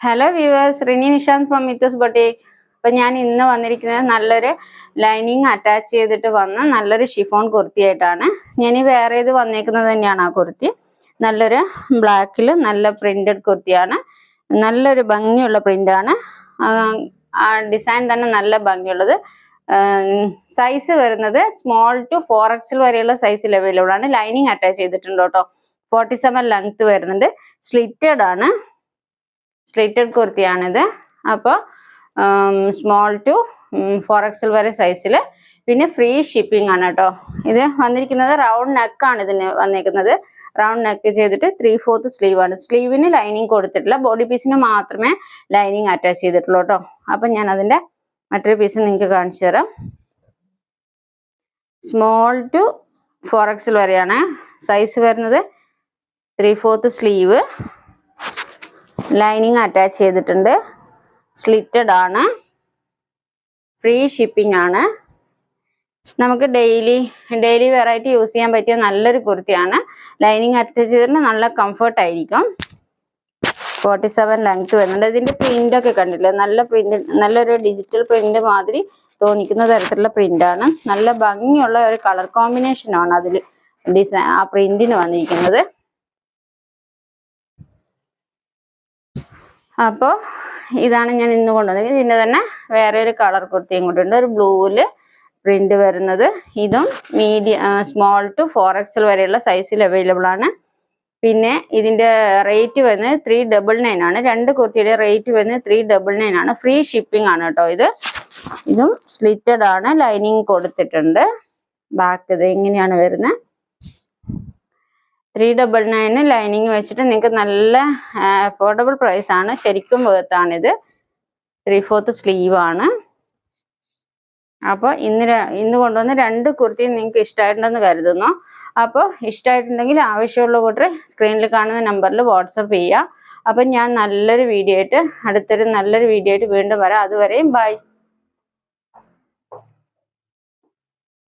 Hello viewers Rini Nishanth from Mythos boutique അപ്പം ഞാൻ ഇന്ന് വന്നിരിക്കുന്നത് നല്ലൊരു ലൈനിങ് അറ്റാച്ച് ചെയ്തിട്ട് വന്ന നല്ലൊരു ഷിഫോൺ കുർത്തിയായിട്ടാണ് ഞാൻ ഈ വേറെ ഇത് വന്നേക്കുന്നത് തന്നെയാണ് ആ കുർത്തി. നല്ലൊരു ബ്ലാക്കിൽ നല്ല പ്രിന്റഡ് കുർത്തിയാണ്. നല്ലൊരു ഭംഗിയുള്ള പ്രിന്റാണ് ആ ഡിസൈൻ തന്നെ നല്ല ഭംഗിയുള്ളത്. സൈസ് വരുന്നത് സ്മോൾ ടു ഫോർ എക്സിൽ വരെയുള്ള സൈസിൽ അവൈലബിൾ ആണ്. ലൈനിങ് അറ്റാച്ച് ചെയ്തിട്ടുണ്ട് കേട്ടോ. ഫോർട്ടി സെവൻ ലെങ്ത് വരുന്നുണ്ട്. സ്ലിറ്റഡ് ആണ്. സ്ലിറ്റഡ് കുർത്തിയാണിത്. അപ്പോൾ സ്മോൾ ടു ഫോർ എക്സൽ വരെ സൈസിൽ പിന്നെ ഫ്രീ ഷിപ്പിംഗ് ആണ് കേട്ടോ. ഇത് വന്നിരിക്കുന്നത് റൗണ്ട് നെക്കാണ് ഇതിന് വന്നിരിക്കുന്നത് റൗണ്ട് നെക്ക് ചെയ്തിട്ട് ത്രീ ഫോർത്ത് സ്ലീവ് ആണ്. സ്ലീവിന് ലൈനിങ് കൊടുത്തിട്ടില്ല. ബോഡി പീസിന് മാത്രമേ ലൈനിങ് അറ്റാച്ച് ചെയ്തിട്ടുള്ളൂ കേട്ടോ. അപ്പം ഞാൻ അതിന്റെ മറ്റൊരു പീസ് നിങ്ങൾക്ക് കാണിച്ചു തരാം. സ്മോൾ ടു ഫോർ എക്സൽ വരെയാണ് സൈസ് വരുന്നത്. Three fourth sleeve lining attach ചെയ്തിട്ടുണ്ട്. സ്ലിറ്റഡ് ആണ്. ഫ്രീ ഷിപ്പിംഗ് ആണ്. നമുക്ക് ഡെയിലി ഡെയിലി വെറൈറ്റി യൂസ് ചെയ്യാൻ പറ്റിയ നല്ലൊരു കുർത്തിയാണ് ലൈനിങ് അറ്റാച്ച് ചെയ്തിട്ട് നല്ല കംഫർട്ട് ആയിരിക്കും. ഫോർട്ടി സെവൻ ലെങ്ത് വരുന്നുണ്ട്. ഇതിന്റെ പ്രിന്റ് ഒക്കെ കണ്ടില്ലേ നല്ല പ്രിന്റ് നല്ലൊരു ഡിജിറ്റൽ പ്രിന്റ് മാതിരി തോന്നിക്കുന്ന തരത്തിലുള്ള പ്രിന്റ് ആണ്. നല്ല ഭംഗിയുള്ള ഒരു കളർ കോമ്പിനേഷനാണ് അതിൽ ഡിസൈൻ ആ പ്രിന്റിന് വന്നിരിക്കുന്നത്. അപ്പോൾ ഇതാണ് ഞാൻ ഇന്ന് കൊണ്ടുവന്നത്. ഇതിന്റെ തന്നെ വേറെ ഒരു കളർ കുർത്തിയും കൂടെ ഉണ്ട്. ഒരു ബ്ലൂവിൽ പ്രിന്റ് വരുന്നത്. ഇതും മീഡിയ സ്മോൾ ടു ഫോർ എക്സൽ വരെയുള്ള സൈസിൽ അവൈലബിൾ ആണ്. പിന്നെ ഇതിന്റെ റേറ്റ് വരുന്നത് ത്രീ ഡബിൾ നയൻ ആണ്. രണ്ട് കുർത്തിയുടെ റേറ്റ് വരുന്നത് ത്രീ ഡബിൾ നയൻ ആണ്. ഫ്രീ ഷിപ്പിംഗ് ആണ് കേട്ടോ ഇത്. ഇതും സ്ലിറ്റഡ് ആണ്. ലൈനിങ് കൊടുത്തിട്ടുണ്ട്. ബാക്ക് ഇത് ഇങ്ങനെയാണ് വരുന്നത്. ത്രീ ഡബിൾ നയന് ലൈനിങ് വെച്ചിട്ട് നിങ്ങൾക്ക് നല്ല അഫോർഡബിൾ പ്രൈസ് ആണ്. ശരിക്കും വേർത്താണിത് ത്രീ ഫോർത്ത് സ്ലീവ് ആണ്. അപ്പോൾ ഇന്ന് ഇന്ന് കൊണ്ടുവന്ന രണ്ട് കുർത്തി നിങ്ങൾക്ക് ഇഷ്ടമായിട്ടുണ്ടെന്ന് കരുതുന്നു. അപ്പോൾ ഇഷ്ടമായിട്ടുണ്ടെങ്കിൽ ആവശ്യമുള്ള കൂട്ടർ സ്ക്രീനിൽ കാണുന്ന നമ്പറിൽ വാട്സപ്പ് ചെയ്യുക അപ്പം ഞാൻ നല്ലൊരു വീഡിയോ ആയിട്ട് അടുത്തൊരു നല്ലൊരു വീഡിയോ ആയിട്ട് വീണ്ടും വരാം. അതുവരെയും ബൈ